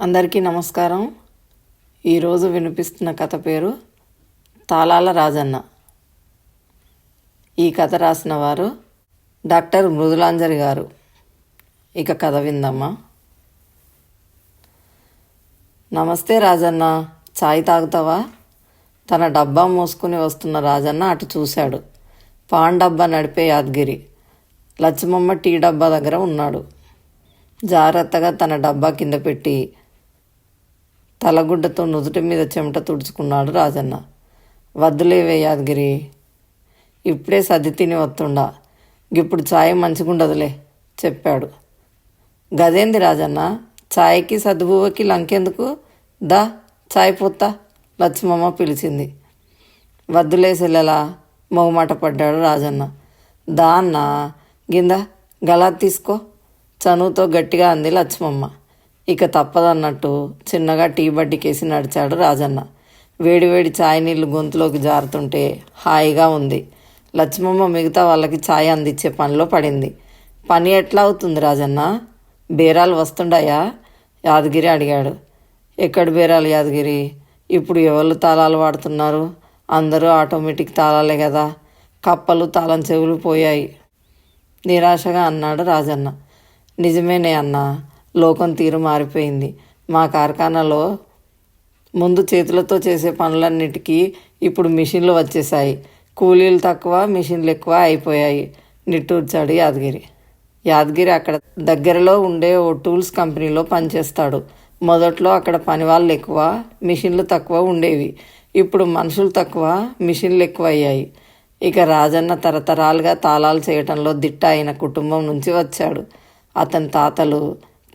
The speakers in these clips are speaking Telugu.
అందరికీ నమస్కారం. ఈరోజు వినిపిస్తున్న కథ పేరు తాళాల రాజన్న. ఈ కథ రాసిన వారు డాక్టర్ మృదులాంజరి గారు. ఇక కథ విందమ్మా నమస్తే రాజన్న చాయ్ తాగుతావా? తన డబ్బా మోసుకుని వస్తున్న రాజన్న అటు చూశాడు. పాన్ డబ్బా నడిపే యాద్గిరి. లచ్చమమ్మ టీ డబ్బా దగ్గర ఉన్నాడు. జాగ్రత్తగా తన డబ్బా కింద పెట్టి తలగుడ్డతో నుదుటి మీద చెమట తుడుచుకున్నాడు రాజన్న. వద్దులేవే యాదగిరి ఇప్పుడే సది తిని వస్తుండా. ఇప్పుడు ఛాయ్ మంచిగుండదులే చెప్పాడు. గదేంది రాజన్న? ఛాయ్కి సద్దుబువ్వకి లంకెందుకు? దా ఛాయ్ పోతా లక్ష్మమ్మ పిలిచింది. వద్దులే సెల్లెలా మొగమాట పడ్డాడు రాజన్న. దా అన్న గింద గలా తీసుకో చనువుతో గట్టిగా అంది లక్ష్మమ్మ ఇక తప్పదన్నట్టు చిన్నగా టీ బడ్డికేసి నడిచాడు రాజన్న. వేడివేడి ఛాయ్ నీళ్ళు గొంతులోకి జారుతుంటే హాయిగా ఉంది. లక్ష్మమ్మ మిగతా వాళ్ళకి ఛాయ్ అందించే పనిలో పడింది. పని ఎట్లా అవుతుంది రాజన్న? బేరాలు వస్తుండయా? యాదగిరి అడిగాడు. ఎక్కడ బేరాలు యాదగిరి? ఇప్పుడు ఎవరు తాళాలు వాడుతున్నారు? అందరూ ఆటోమేటిక్ తాళాలే కదా. కప్పలు తాళం చెవులు పోయాయి. నిరాశగా అన్నాడు రాజన్న. నిజమేనే అన్న. లోకం తీరు మారిపోయింది. మా కార్ఖానాలో ముందు చేతులతో చేసే పనులన్నిటికీ ఇప్పుడు మిషన్లు వచ్చేసాయి కూలీలు తక్కువ మిషన్లు ఎక్కువ అయిపోయాయి. నిట్టూర్చాడు యాదగిరి. యాదగిరి అక్కడ దగ్గరలో ఉండే ఓ టూల్స్ కంపెనీలో పనిచేస్తాడు. మొదట్లో అక్కడ పని వాళ్ళు ఎక్కువ మిషన్లు తక్కువ ఉండేవి. ఇప్పుడు మనుషులు తక్కువ మిషన్లు ఎక్కువ అయ్యాయి ఇక రాజన్న తరతరాలుగా తాళాలు చేయటంలో దిట్ట అయిన కుటుంబం నుంచి వచ్చాడు. అతని తాతలు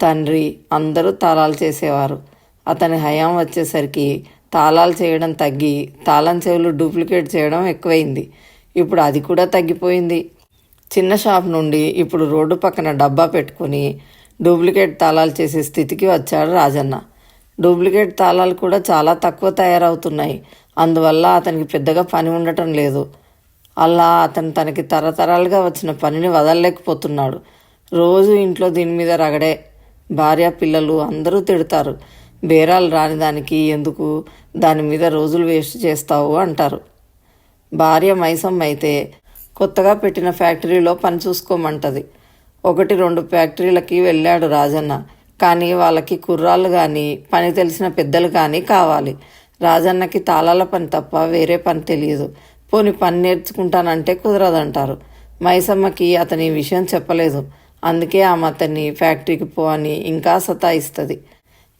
తండ్రి అందరూ తాళాలు చేసేవారు. అతని హయాం వచ్చేసరికి తాళాలు చేయడం తగ్గి తాళం చెవులు డూప్లికేట్ చేయడం ఎక్కువైంది. ఇప్పుడు అది కూడా తగ్గిపోయింది. చిన్న షాప్ నుండి ఇప్పుడు రోడ్డు పక్కన డబ్బా పెట్టుకుని డూప్లికేట్ తాళాలు చేసే స్థితికి వచ్చాడు రాజన్న. డూప్లికేట్ తాళాలు కూడా చాలా తక్కువ తయారవుతున్నాయి. అందువల్ల అతనికి పెద్దగా పని ఉండటం లేదు. అలా అతను తనకి తరతరాలుగా వచ్చిన పనిని వదలలేకపోతున్నాడు. రోజు ఇంట్లో దీని మీద రగడే భార్య పిల్లలు అందరూ తిడతారు. బేరాలు రాని దానికి ఎందుకు? దాని మీద రోజులు వేస్ట్ చేస్తావు అంటారు. భార్య మైసమ్మ అయితే కొత్తగా పెట్టిన ఫ్యాక్టరీలో పని చూసుకోమంటది. ఒకటి రెండు ఫ్యాక్టరీలకి వెళ్ళాడు రాజన్న. కానీ వాళ్ళకి కుర్రాళ్ళు కానీ పని తెలిసిన పెద్దలు కానీ కావాలి. రాజన్నకి తాళాల పని తప్ప వేరే పని తెలియదు. పోని పని నేర్చుకుంటానంటే కుదరదంటారు. మైసమ్మకి అతని విషయం చెప్పలేదు. అందుకే ఆమె అతన్ని ఫ్యాక్టరీకి పో అని ఇంకా సతాయిస్తుంది.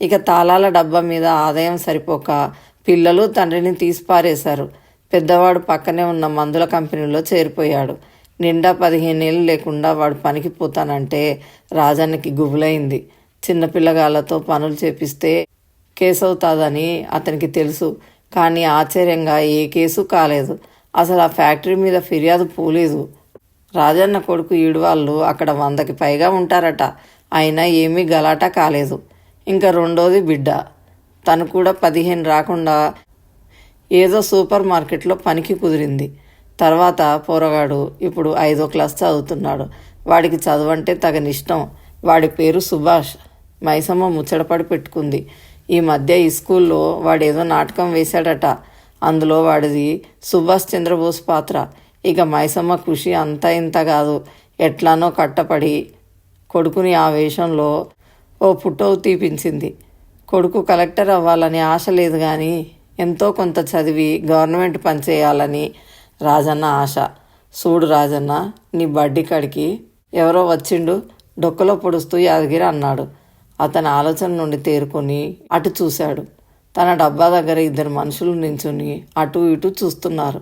ఇక తాళాల డబ్బా మీద ఆదాయం సరిపోక పిల్లలు తండ్రిని తీసిపారేశారు. పెద్దవాడు పక్కనే ఉన్న మందుల కంపెనీలో చేరిపోయాడు. నిండా పదిహేనేళ్ళు లేకుండా వాడు పనికి పోతానంటే రాజన్నకి గుబులైంది. చిన్నపిల్లగాళ్ళతో పనులు చేపిస్తే కేసు అవుతాదని అతనికి తెలుసు. కానీ ఆశ్చర్యంగా ఏ కేసు కాలేదు. అసలు ఆ ఫ్యాక్టరీ మీద ఫిర్యాదు పోలేదు. రాజన్న కొడుకు ఈడువాళ్ళు అక్కడ వందకి పైగా ఉంటారట. అయినా ఏమీ గలాట కాలేదు. ఇంకా రెండోది బిడ్డ. తను కూడా పదిహేను రాకుండా ఏదో సూపర్ మార్కెట్లో పనికి కుదిరింది. తర్వాత పోరగాడు ఇప్పుడు ఐదో క్లాస్ చదువుతున్నాడు. వాడికి చదువంటే తగనిష్టం. వాడి పేరు సుభాష్. మైసమ్మ ముచ్చటపడి పెట్టుకుంది. ఈ మధ్య ఈ స్కూల్లో వాడేదో నాటకం వేశాడట. అందులో వాడిది సుభాష్ చంద్రబోస్ పాత్ర. ఇక మైసమ్మ కృషి అంత ఇంత కాదు. ఎట్లానో కట్టపడి కొడుకుని ఆ వేషంలో ఓ పుట్టవు తీపించింది. కొడుకు కలెక్టర్ అవ్వాలని ఆశ లేదు కానీ ఎంతో కొంత చదివి గవర్నమెంట్ పనిచేయాలని రాజన్న ఆశ. చూడు రాజన్న నీ బడ్డీ కడికి ఎవరో వచ్చిండు డొక్కలో పొడుస్తూ యాదగిరి అన్నాడు. అతని ఆలోచన నుండి తేరుకొని అటు చూశాడు. తన డబ్బా దగ్గర ఇద్దరు మనుషులు నించుని అటు ఇటు చూస్తున్నారు.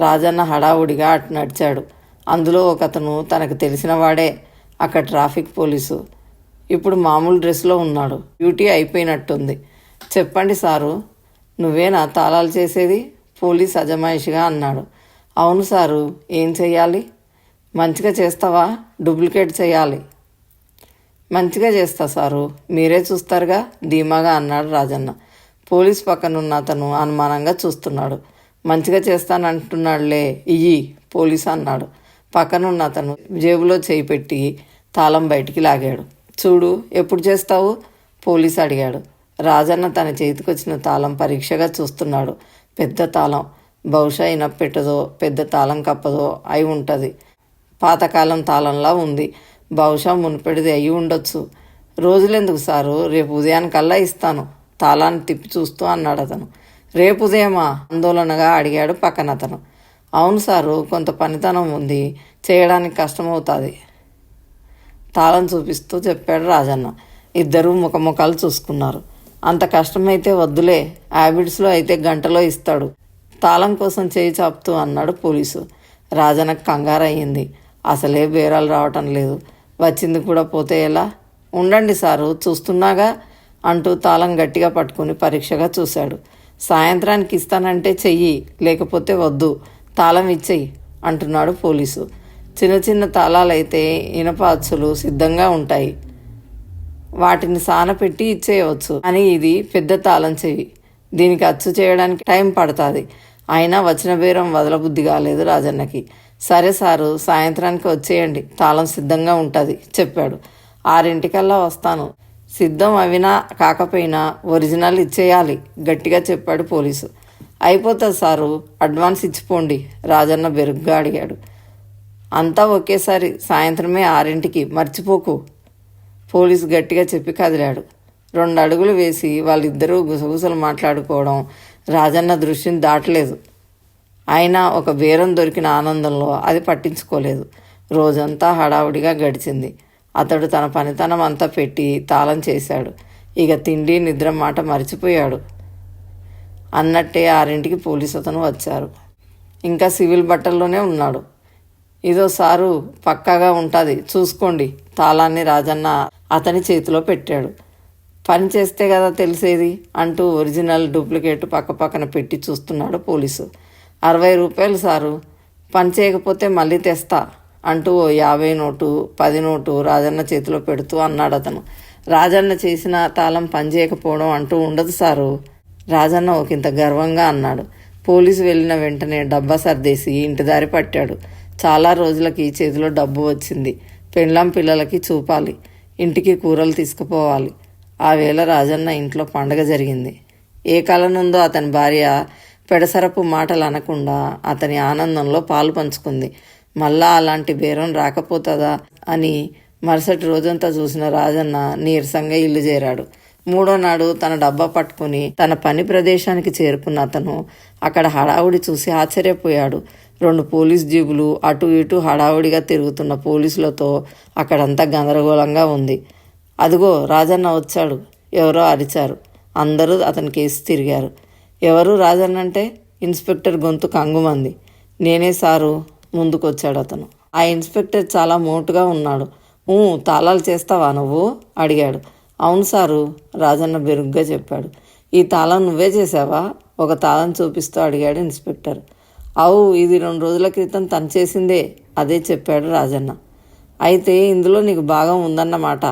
రాజన్న హడావుడిగా అటు నడిచాడు. అందులో ఒకతను తనకు తెలిసిన వాడే. అక్కడ ట్రాఫిక్ పోలీసు. ఇప్పుడు మామూలు డ్రెస్లో ఉన్నాడు. డ్యూటీ అయిపోయినట్టుంది. చెప్పండి సారు నువ్వేనా తాళాలు చేసేది? పోలీస్ అజమాయిషిగా అన్నాడు. అవును సారు ఏం చెయ్యాలి? మంచిగా చేస్తావా? డూప్లికేట్ చేయాలి మంచిగా చేస్తా సారు మీరే చూస్తారుగా ధీమాగా అన్నాడు రాజన్న. పోలీస్ పక్కనున్న అతను అనుమానంగా చూస్తున్నాడు. మంచిగా చేస్తానంటున్నాడులే ఇయ్యి పోలీస్ అన్నాడు. పక్కనున్న అతను జేబులో చేయి పెట్టి తాళం బయటికి లాగాడు. చూడు ఎప్పుడు చేస్తావు? పోలీస్ అడిగాడు. రాజన్న తన చేతికొచ్చిన తాళం పరీక్షగా చూస్తున్నాడు. పెద్ద తాళం. బహుశా ఇనప్పెట్టదో పెద్ద తాళం కప్పదో అయి ఉంటుంది. పాతకాలం తాళంలా ఉంది. బహుశా మునిపెడిది అయి ఉండొచ్చు. రోజులెందుకు సారు? రేపు ఉదయానికల్లా ఇస్తాను. తాళాన్ని తిప్పి చూస్తూ అన్నాడు అతను రేపు ఉదయమా ఆందోళనగా అడిగాడు పక్కన అతను. అవును సారు కొంత పనితనం ఉంది. చేయడానికి కష్టమవుతుంది. తాళం చూపిస్తూ చెప్పాడు రాజన్న. ఇద్దరూ ముఖముఖాలు చూసుకున్నారు. అంత కష్టమైతే వద్దులే. హ్యాబిట్స్లో అయితే గంటలో ఇస్తాడు. తాళం కోసం చేయి చాపుతూ అన్నాడు పోలీసు. రాజనకు కంగారు అయ్యింది అసలే బేరాలు రావటం లేదు. వచ్చింది కూడా పోతే ఎలా? ఉండండి సారు చూస్తున్నాగా? అంటూ తాళం గట్టిగా పట్టుకుని పరీక్షగా చూశాడు. సాయంత్రానికి ఇస్తానంటే చెయ్యి లేకపోతే వద్దు. తాళం ఇచ్చేయి అంటున్నాడు పోలీసు. చిన్న చిన్న తాళాలైతే ఇనప అచ్చులు సిద్ధంగా ఉంటాయి. వాటిని సానపెట్టి ఇచ్చేయవచ్చు. అని ఇది పెద్ద తాళం చెవి దీనికి అచ్చు చేయడానికి టైం పడుతుంది. అయినా వచ్చిన బేరం వదలబుద్ధి కాలేదు రాజన్నకి. సరే సారు సాయంత్రానికి వచ్చేయండి. తాళం సిద్ధంగా ఉంటుంది చెప్పాడు. ఆరింటికల్లా వస్తాను. సిద్ధం అవినా కాకపోయినా ఒరిజినల్ ఇచ్చేయాలి గట్టిగా చెప్పాడు పోలీసు. అయిపోతుంది సారు అడ్వాన్స్ ఇచ్చిపోండి రాజన్న బెరుగ్గా అడిగాడు. అంతా ఒకేసారి సాయంత్రమే ఆరింటికి మర్చిపోకు. పోలీసు గట్టిగా చెప్పి కదిలాడు. రెండు అడుగులు వేసి వాళ్ళిద్దరూ గుసగుసలు మాట్లాడుకోవడం రాజన్న దృష్టిని దాటలేదు. అయినా ఒక బేరం దొరికిన ఆనందంలో అది పట్టించుకోలేదు. రోజంతా హడావుడిగా గడిచింది. అతడు తన పనితనం అంతా పెట్టి తాళం చేశాడు. ఇక తిండి నిద్ర మాట మర్చిపోయాడు. అన్నట్టే ఆరింటికి పోలీసు అతను వచ్చారు. ఇంకా సివిల్ బట్టల్లోనే ఉన్నాడు. ఇదో సారు పక్కాగా ఉంటుంది. చూసుకోండి. తాళాన్ని రాజన్న అతని చేతిలో పెట్టాడు. పని చేస్తే కదా తెలిసేది? అంటూ ఒరిజినల్ డూప్లికేట్ పక్క పక్కన పెట్టి చూస్తున్నాడు పోలీసు. అరవై రూపాయలు సారు. పని చేయకపోతే మళ్ళీ తెస్తా. అంటూ ఓ యాభై నోటు పది నోటు రాజన్న చేతిలో పెడుతూ అన్నాడు అతను. రాజన్న చేసిన తాళం పనిచేయకపోవడం అంటూ ఉండదు సారు. రాజన్న ఒకంత గర్వంగా అన్నాడు. పోలీసు వెళ్ళిన వెంటనే డబ్బా సర్దేసి ఇంటి దారి పట్టాడు. చాలా రోజులకి చేతిలో డబ్బు వచ్చింది. పెండ్లాం పిల్లలకి చూపాలి. ఇంటికి కూరలు తీసుకుపోవాలి. ఆ వేళ రాజన్న ఇంట్లో పండగ జరిగింది. ఏ కాలనుందో అతని భార్య పెడసరపు మాటలు అనకుండా అతని ఆనందంలో పాలు పంచుకుంది. మళ్ళా అలాంటి బేరం రాకపోతుందా అని మరుసటి రోజంతా చూసిన రాజన్న నీరసంగా ఇల్లు చేరాడు. మూడో నాడు తన డబ్బా పట్టుకుని తన పని ప్రదేశానికి చేరుకున్న అతను అక్కడ హడావుడి చూసి ఆశ్చర్యపోయాడు. రెండు పోలీస్ జీబులు అటు ఇటు హడావుడిగా తిరుగుతున్న పోలీసులతో అక్కడంతా గందరగోళంగా ఉంది. అదిగో రాజన్న వచ్చాడు. ఎవరో అరిచారు. అందరూ అతని కేసు తిరిగారు. ఎవరు రాజన్న అంటే ఇన్స్పెక్టర్ గొంతు కంగుమంది. నేనే సారు. ముందుకొచ్చాడు అతను. ఆ ఇన్స్పెక్టర్ చాలా మోటుగా ఉన్నాడు. తాళాలు చేస్తావా నువ్వు? అడిగాడు. అవును సారు రాజన్న బెరుగ్గా చెప్పాడు. ఈ తాళం నువ్వే చేసావా ఒక తాళం చూపిస్తూ అడిగాడు ఇన్స్పెక్టర్. అవు ఇది రెండు రోజుల క్రితం తను చేసిందే అదే చెప్పాడు రాజన్న. అయితే ఇందులో నీకు భాగం ఉందన్నమాట.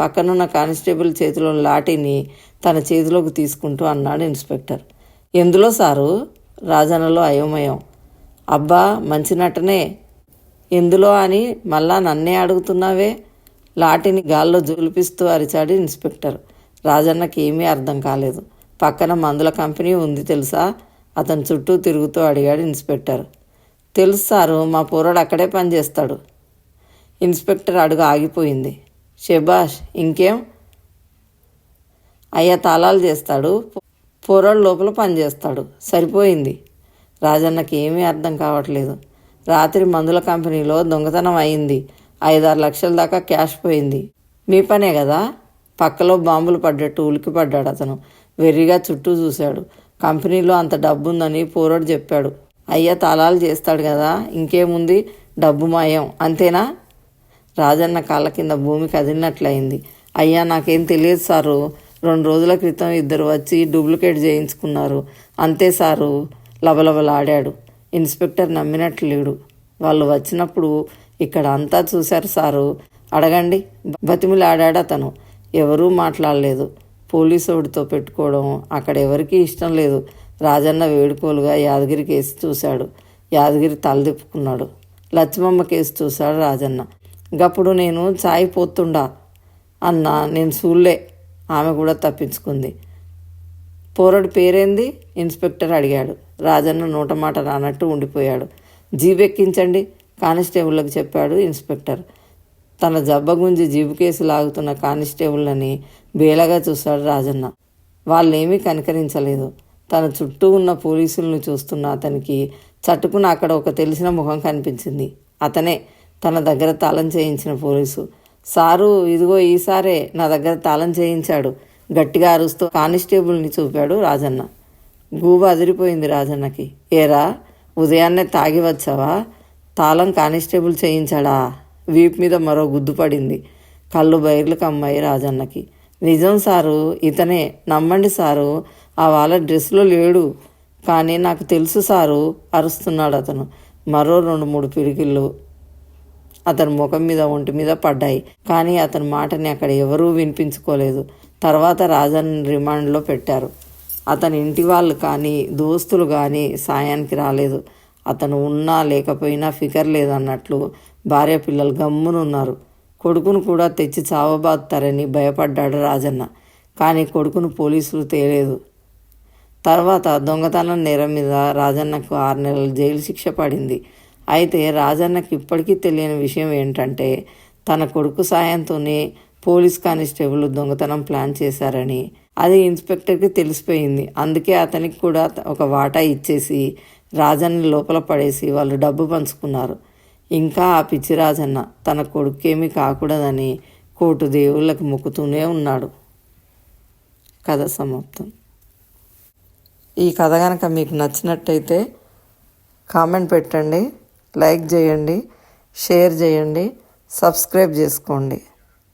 పక్కనున్న కానిస్టేబుల్ చేతిలో లాఠీని తన చేతిలోకి తీసుకుంటూ అన్నాడు ఇన్స్పెక్టర్. ఎందులో సారు? రాజన్నలో అయోమయం. అబ్బా మంచి నటనే. ఎందులో అని మళ్ళా నన్నే అడుగుతున్నావే? లాటిని గాల్లో జూలిపిస్తూ అరిచాడు ఇన్స్పెక్టర్. రాజన్నకి ఏమీ అర్థం కాలేదు. పక్కన మందుల కంపెనీ ఉంది తెలుసా? అతని చుట్టూ తిరుగుతూ అడిగాడు ఇన్స్పెక్టర్. తెలుసు సారు మా పూర్వడు అక్కడే పనిచేస్తాడు. ఇన్స్పెక్టర్ అడుగు ఆగిపోయింది. షెబాష్ ఇంకేం? అయ్యా తాళాలు చేస్తాడు. పూర్వడు లోపల పనిచేస్తాడు. సరిపోయింది. రాజన్నకి ఏమీ అర్థం కావట్లేదు. రాత్రి మందుల కంపెనీలో దొంగతనం అయింది. ఐదారు లక్షల దాకా క్యాష్ పోయింది. మీ పనే కదా? పక్కలో బాంబులు పడ్డట్టు ఉలికి పడ్డాడు అతను. వెర్రిగా చుట్టూ చూశాడు. కంపెనీలో అంత డబ్బు ఉందని పూరోడు చెప్పాడు. అయ్య తాళాలు చేస్తాడు కదా? ఇంకేముంది? డబ్బు మాయం. అంతేనా? రాజన్న కాళ్ళ కింద భూమి కదిలినట్లయింది. అయ్యా నాకేం తెలియదు సారు. రెండు రోజుల క్రితం ఇద్దరు వచ్చి డూప్లికేట్ చేయించుకున్నారు. అంతే సారు. లబలబలాడాడు ఇన్స్పెక్టర్ నమ్మినట్లు లేడు. వాళ్ళు వచ్చినప్పుడు ఇక్కడ అంతా చూశారు సారు. అడగండి. బతిమిలాడాడు అతను. ఎవరూ మాట్లాడలేదు. పోలీసోడితో పెట్టుకోవడం అక్కడ ఎవరికీ ఇష్టం లేదు. రాజన్న వేడుకోలుగా యాదగిరి కేసు చూశాడు. యాదగిరి తలదిప్పుకున్నాడు లచ్చమమ్మ కేసు చూశాడు రాజన్న. గప్పుడు నేను చాయ్ పోతుండా? అన్న నేను సూళ్ళే ఆమె కూడా తప్పించుకుంది. పోరడు పేరేంది? ఇన్స్పెక్టర్ అడిగాడు. రాజన్న నూట మాట రానట్టు ఉండిపోయాడు. జీబెక్కించండి కానిస్టేబుల్కి చెప్పాడు ఇన్స్పెక్టర్. తన జబ్బగుంజి జీబు కేసు లాగుతున్న కానిస్టేబుల్ని బేలగా చూశాడు రాజన్న. వాళ్ళేమీ కనికరించలేదు. తన చుట్టూ ఉన్న పోలీసులను చూస్తున్న అతనికి చట్టుకున అక్కడ ఒక తెలిసిన ముఖం కనిపించింది. అతనే తన దగ్గర తాళం చేయించిన పోలీసు. సారు ఇదిగో ఈసారే నా దగ్గర తాళం చేయించాడు. గట్టిగా అరుస్తూ కానిస్టేబుల్ని చూపాడు రాజన్న. గూబ అదిరిపోయింది రాజన్నకి. ఏరా ఉదయాన్నే తాగి వచ్చావా? తాళం కానిస్టేబుల్ చేయించాడా? వీపు మీద మరో గుద్దు పడింది. కళ్ళు బైర్లు కమ్మాయి రాజన్నకి. నిజం సారు ఇతనే. నమ్మండి సారు ఆ వాళ్ళ డ్రెస్లో లేడు. కానీ నాకు తెలుసు సారు అరుస్తున్నాడు అతను. మరో రెండు మూడు పిడికిళ్ళు అతని ముఖం మీద ఒంటి మీద పడ్డాయి. కానీ అతని మాటని అక్కడ ఎవరూ వినిపించుకోలేదు. తర్వాత రాజన్ రిమాండ్లో పెట్టారు. అతని ఇంటి వాళ్ళు కానీ దోస్తులు కానీ సాయానికి రాలేదు. అతను ఉన్నా లేకపోయినా ఫికర్ లేదన్నట్లు భార్య పిల్లలు గమ్మునున్నారు కొడుకును కూడా తెచ్చి చావబాతారని భయపడ్డాడు రాజన్న. కానీ కొడుకును పోలీసులు తేలేదు. తర్వాత దొంగతనం నేరం మీద రాజన్నకు ఆరు నెలల జైలు శిక్ష పడింది. అయితే రాజన్నకి ఇప్పటికీ తెలియని విషయం ఏంటంటే తన కొడుకు సాయంతోనే పోలీస్ కానిస్టేబుల్ దొంగతనం ప్లాన్ చేశారని అది ఇన్స్పెక్టర్కి తెలిసిపోయింది. అందుకే అతనికి కూడా ఒక వాటా ఇచ్చేసి రాజన్ని లోపల పడేసి వాళ్ళు డబ్బు పంచుకున్నారు. ఇంకా ఆ పిచ్చి రాజన్న తన కొడుకేమీ కాకూడదని కోటు దేవుళ్ళకి మొక్కుతూనే ఉన్నాడు. కథ సమాప్తం. ఈ కథ కనుక మీకు నచ్చినట్టయితే కామెంట్ పెట్టండి లైక్ చేయండి షేర్ చేయండి సబ్స్క్రైబ్ చేసుకోండి.